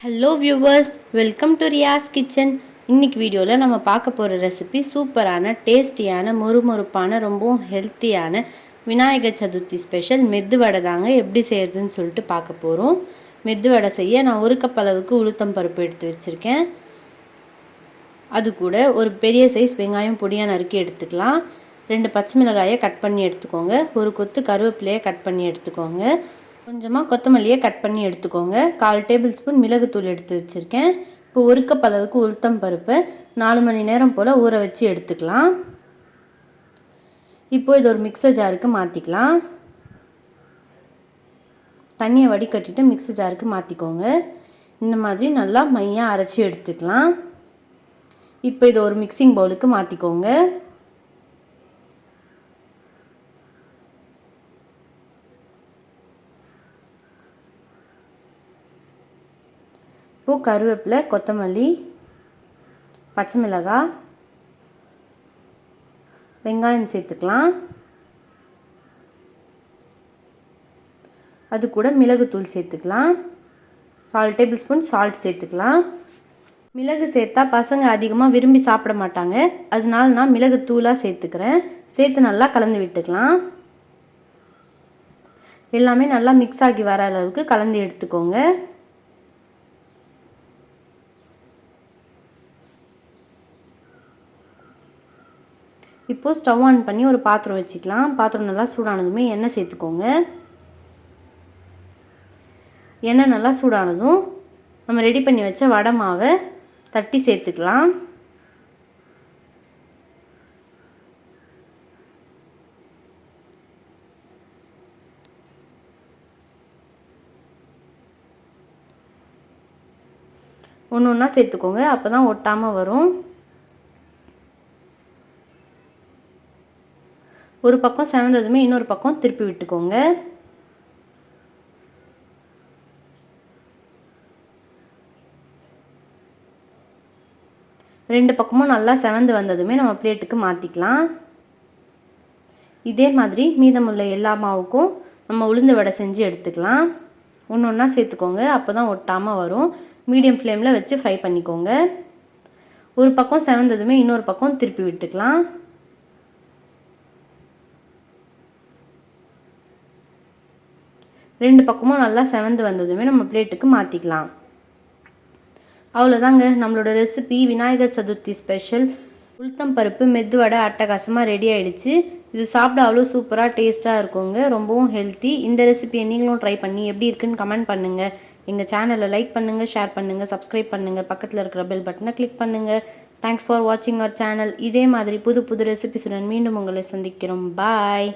Hello viewers welcome to Riya's kitchen இன்னைக்கு வீடியோவில் நம்ம பார்க்க போகிற ரெசிபி சூப்பரான டேஸ்டியான மொறுமொறுப்பான ரொம்பவும் ஹெல்த்தியான விநாயகர் சதுர்த்தி ஸ்பெஷல் மெது வடை தாங்க எப்படி செய்கிறதுன்னு சொல்லிட்டு பார்க்க போகிறோம் மெது வடை செய்ய நான் ஒரு கப் அளவுக்கு உளுத்தம் பருப்பு எடுத்து வச்சுருக்கேன். அது கூட ஒரு பெரிய சைஸ் வெங்காயம் பொடியாக நறுக்கி எடுத்துக்கலாம். ரெண்டு பச்சை மிளகாயை கட் பண்ணி எடுத்துக்கோங்க. ஒரு கொத்து கருவேப்பிலையை கட் பண்ணி எடுத்துக்கோங்க. கொஞ்சமாக கொத்தமல்லியை கட் பண்ணி எடுத்துக்கோங்க. கால் டேபிள் ஸ்பூன் மிளகுத்தூள் எடுத்து வச்சுருக்கேன். இப்போ ஒரு கப் அளவுக்கு உளுத்தம் பருப்பு நாலு மணி நேரம் போல் ஊற வச்சு எடுத்துக்கலாம். இப்போ இது ஒரு மிக்சர் ஜாருக்கு மாற்றிக்கலாம் தண்ணியை வடிகட்டிட்டு மிக்சர் ஜாருக்கு மாற்றிக்கோங்க இந்த மாதிரி நல்லா மையாக அரைச்சி எடுத்துக்கலாம். இப்போ இதை ஒரு மிக்சிங் பவுலுக்கு மாற்றிக்கோங்க இப்போது கருவேப்பிலை கொத்தமல்லி பச்சை மிளகாய் வெங்காயம் சேர்த்துக்கலாம். அது கூட மிளகுத்தூள் சேர்த்துக்கலாம். கால் டேபிள் ஸ்பூன் சால்ட் சேர்த்துக்கலாம். மிளகு சேர்த்தா பசங்க அதிகமாக விரும்பி சாப்பிட மாட்டாங்க. அதனால நான் மிளகு தூளாக சேர்த்துக்கிறேன். சேர்த்து நல்லா கலந்து விட்டுக்கலாம். எல்லாமே நல்லா மிக்ஸ் ஆகி வர அளவுக்கு கலந்து எடுத்துக்கோங்க. இப்போது ஸ்டவ் ஆன் பண்ணி ஒரு பாத்திரம் வச்சுக்கலாம். பாத்திரம் நல்லா சூடானதுமே எண்ணெய் சேர்த்துக்கோங்க. எண்ணெய் நல்லா சூடானதும் நம்ம ரெடி பண்ணி வச்ச வடை மாவை தட்டி சேர்த்துக்கலாம். ஒன்று ஒன்றா சேர்த்துக்கோங்க. அப்போ தான் ஒட்டாமல் வரும். ஒரு பக்கம் செவந்ததுமே இன்னொரு பக்கம் திருப்பி விட்டுக்கோங்க. ரெண்டு பக்கமும் நல்லா செவந்து வந்ததுமே நம்ம பிளேட்டுக்கு மாற்றிக்கலாம் இதே மாதிரி மீதமுள்ள எல்லா மாவுக்கும் நம்ம உளுந்து வடை செஞ்சு எடுத்துக்கலாம். ஒன்று ஒன்றா சேர்த்துக்கோங்க அப்போ தான் ஒட்டாமல் வரும். மீடியம் ஃப்ளேமில் வச்சு ஃப்ரை பண்ணிக்கோங்க. ஒரு பக்கம் செவந்ததுமே இன்னொரு பக்கம் திருப்பி விட்டுக்கலாம். ரெண்டு பக்கமும் நல்லா செவந்து வந்ததுமே நம்ம பிளேட்டுக்கு மாற்றிக்கலாம் அவ்வளோதாங்க நம்மளோட ரெசிபி விநாயகர் சதுர்த்தி ஸ்பெஷல் உளுத்தம் பருப்பு மெதுவடை அட்டகாசமாக ரெடி ஆகிடுச்சு இது சாப்பிட அவ்வளோ சூப்பராக டேஸ்ட்டாக இருக்குங்க. ரொம்பவும் ஹெல்த்தி இந்த ரெசிபியை நீங்களும் ட்ரை பண்ணி எப்படி இருக்குன்னு கமெண்ட் பண்ணுங்கள் எங்கள் சேனலை லைக் பண்ணுங்கள் ஷேர் பண்ணுங்கள் சப்ஸ்கிரைப் பண்ணுங்கள் பக்கத்தில் இருக்கிற பெல் பட்டனை கிளிக் பண்ணுங்கள் தேங்க்ஸ் ஃபார் வாட்சிங் அவர் சேனல் இதே மாதிரி புது புது ரெசிபிஸுடன் மீண்டும் உங்களை சந்திக்கிறோம். பாய்